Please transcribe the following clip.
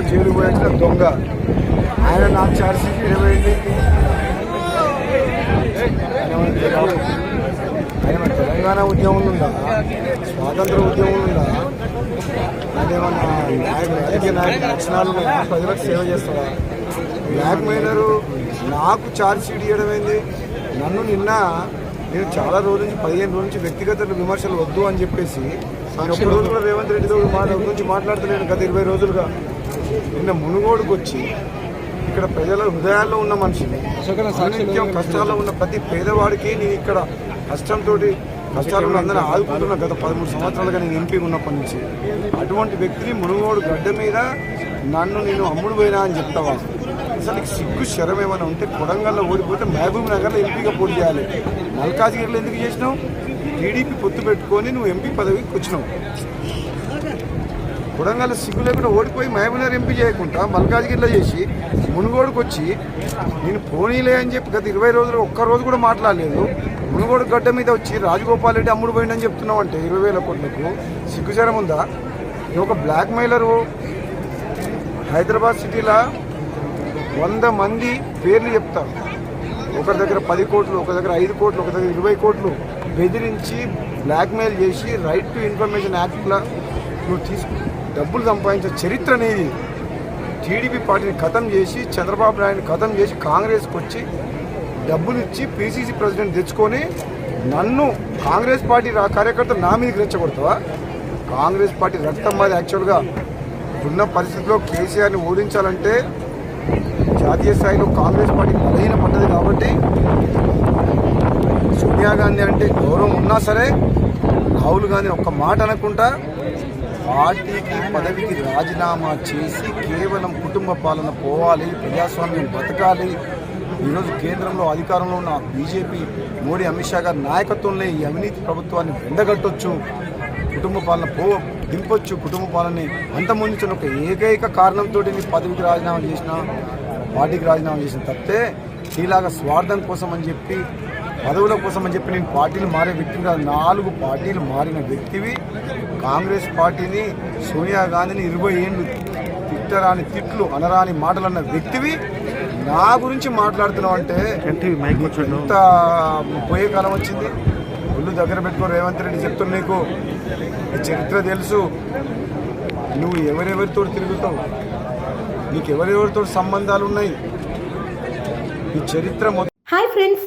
కేసులో జైలు పోయించిన దొంగ. ఆయన నాకు ఛార్జ్ షీట్ ఇరవైంది ఆయన తెలంగాణ ఉద్యమం ఉందా? స్వాతంత్ర ఉద్యమం ఉందా? అదేమన్నా నాయకుడు రాజకీయ నాయకుల లక్షణాలు ప్రజలకు సేవ చేస్తాడా బ్లాక్ మైనరు నాకు ఛార్జ్ షీట్ ఇవ్వడం ఏంది? నన్ను నిన్న నేను చాలా రోజుల నుంచి పదిహేను రోజుల నుంచి వ్యక్తిగత విమర్శలు వద్దు అని చెప్పేసి ఒక్క రోజు కూడా రేవంత్ రెడ్డితో మా గురించి మాట్లాడతలేను గత ఇరవై రోజులుగా. నిన్న మునుగోడుకు వచ్చి ఇక్కడ ప్రజల హృదయాల్లో ఉన్న మనిషిని నిత్యం కష్టాల్లో ఉన్న ప్రతి పేదవాడికి నేను ఇక్కడ కష్టంతో కష్టాలు అందరినీ ఆదుకుంటున్న గత పదమూడు సంవత్సరాలుగా నేను ఎంపీ ఉన్నప్పటి నుంచి అటువంటి వ్యక్తిని మునుగోడు గడ్డ మీద నన్ను నేను అమ్ముడు పోయినా అని చెప్తావా? అసలు సిగ్గు శరం ఏమైనా ఉంటే కొడంగల్లో ఓడిపోతే మహబూబ్ నగర్లో ఎంపీగా పోటీ చేయాలి. మల్కాజ్గిరిలో ఎందుకు చేసినావు? టీడీపీ పొత్తు పెట్టుకొని నువ్వు ఎంపీ పదవికి వచ్చినావు. కొడంగల్ సిగ్గు లేకుండా ఓడిపోయి మహబూబ్నగర్ ఎంపీ చేయకుండా మల్కాజ్గిరిలో చేసి మునుగోడుకు వచ్చి నేను పోనీలే అని చెప్పి గత ఇరవై రోజులు ఒక్క రోజు కూడా మాట్లాడలేదు. మునుగోడు గడ్డ మీద వచ్చి రాజగోపాల్ రెడ్డి అమ్ముడు పోయిండని చెప్తున్నావు అంటే ఇరవై వేల కోట్లకు సిగ్గుచరం ఉందా? ఇది ఒక బ్లాక్ మెయిలరు హైదరాబాద్ సిటీలో వంద మంది పేర్లు చెప్తారు. ఒకరి దగ్గర పది కోట్లు ఒక దగ్గర ఐదు కోట్లు ఒక దగ్గర ఇరవై కోట్లు బెదిరించి బ్లాక్మెయిల్ చేసి రైట్ టు ఇన్ఫర్మేషన్ యాక్ట్లో నువ్వు తీసుకు డబ్బులు సంపాదించే చరిత్ర అనేది టీడీపీ పార్టీని ఖతం చేసి చంద్రబాబు నాయుడిని ఖతం చేసి కాంగ్రెస్కి వచ్చి డబ్బులు ఇచ్చి పీసీసీ ప్రెసిడెంట్ తెచ్చుకొని నన్ను కాంగ్రెస్ పార్టీ కార్యకర్త కార్యకర్తలు నా మీదకి రెచ్చగొడతావా కాంగ్రెస్ పార్టీ రక్తం మాది యాక్చువల్గా ఉన్న పరిస్థితిలో కేసీఆర్ని ఓడించాలంటే జాతీయ స్థాయిలో కాంగ్రెస్ పార్టీ బలహీన పడ్డది కాబట్టి సోనియా గాంధీ అంటే గౌరవం ఉన్నా సరే రాహుల్ గాంధీ ఒక్క మాట అనకుండా పార్టీకి పదవికి రాజీనామా చేసి కేవలం కుటుంబ పాలన పోవాలి ప్రజాస్వామ్యం బతకాలి. ఈరోజు కేంద్రంలో అధికారంలో ఉన్న బీజేపీ మోడీ అమిత్ షా గారి నాయకత్వంలో ఈ అవినీతి ప్రభుత్వాన్ని వెండగట్టొచ్చు. కుటుంబ పాలన పో దింపొచ్చు. కుటుంబ పాలనని అంతమొందించిన ఒక ఏకైక కారణంతో నీ పదవికి రాజీనామా చేసిన పార్టీకి రాజీనామా చేసిన తప్పితే ఇలాగ స్వార్థం కోసం అని చెప్పి పదవుల కోసం అని చెప్పి నేను పార్టీలు మారే వ్యక్తిని కాదు. నాలుగు పార్టీలు మారిన వ్యక్తివి. కాంగ్రెస్ పార్టీని సోనియా గాంధీని ఇరవై ఏళ్ళు తిట్టరాని తిట్లు అనరాని మాటలు అన్న వ్యక్తివి. నా గురించి మాట్లాడుతున్నావు అంటే ఎంత పోయే కాలం వచ్చింది? ఒళ్ళు దగ్గర పెట్టుకో రేవంత్ రెడ్డి చెప్తున్నా నీకు. నీ చరిత్ర తెలుసు. నువ్వు ఎవరెవరితో తిరుగుతావు? నీకు ఎవరెవరితో సంబంధాలు ఉన్నాయి? నీ చరిత్ర మొత్తం హాయ్ ఫ్రెండ్స్